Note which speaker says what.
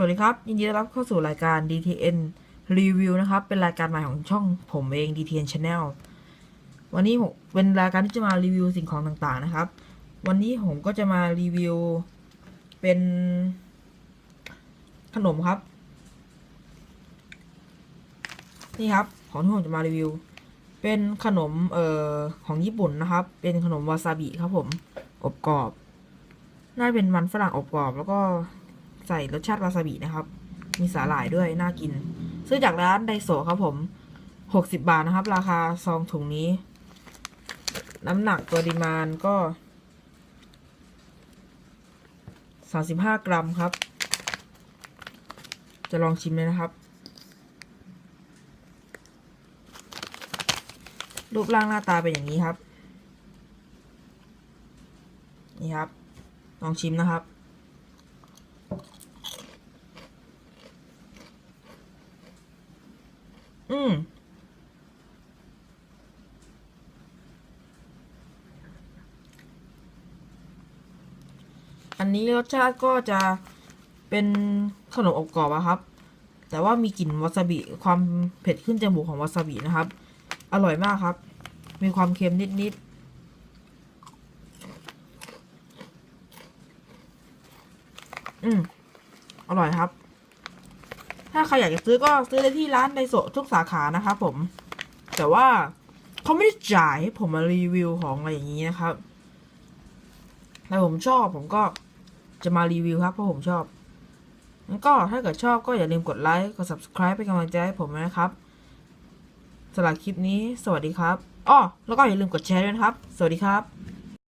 Speaker 1: สวัสดีครับ ยินดีต้อนรับเข้าสู่รายการ DTN Review นะครับ เป็นรายการใหม่ของช่องผมเอง DTN Channel วันนี้ผมเป็นรายการที่จะมารีวิวสิ่งของต่างๆนะครับ วันนี้ผมก็จะมารีวิวเป็นขนมครับ นี่ครับ ของที่ผมจะมารีวิว เป็นขนมเอ่อของญี่ปุ่นนะครับ เป็นขนมวาซาบิครับผม อบกรอบ น่าเป็นมันฝรั่งอบกรอบแล้วก็ ใส่รสชาติวาซาบินะครับ มีสาหร่ายด้วยน่ากิน ซื้อจากร้านไดโซครับผมหกสิบบาทนะครับ ราคาซองถุงนี้ น้ำหนักตัวดิมานก็สามสิบห้ากรัมครับ จะลองชิมเลยนะครับ รูปร่างหน้าตาเป็นอย่างนี้ครับ นี่ครับ ลองชิมนะครับ อืมอันนี้รสชาติก็จะเป็นขนมอบกรอบอะครับ แต่ว่ามีกลิ่นวาซาบิความเผ็ดขึ้นจมูกของวาซาบินะครับ อร่อยมากครับ มีความเค็มนิดๆอืม อร่อยครับ ถ้าใครอยากจะซื้อก็ซื้อได้ที่ร้านไดโซทุกสาขานะครับผม แต่ว่าเขาไม่ได้จ่ายให้ผมมารีวิวของอะไรอย่างนี้นะครับแต่ผมชอบผมก็จะมารีวิวครับเพราะผมชอบงั้นก็ถ้าเกิดชอบก็อย่าลืมกดไลค์กด subscribe เป็นกำลังใจให้ผมนะครับสำหรับคลิปนี้สวัสดีครับอ้อแล้วก็อย่าลืมกดแชร์ด้วยนะครับ สวัสดีครับ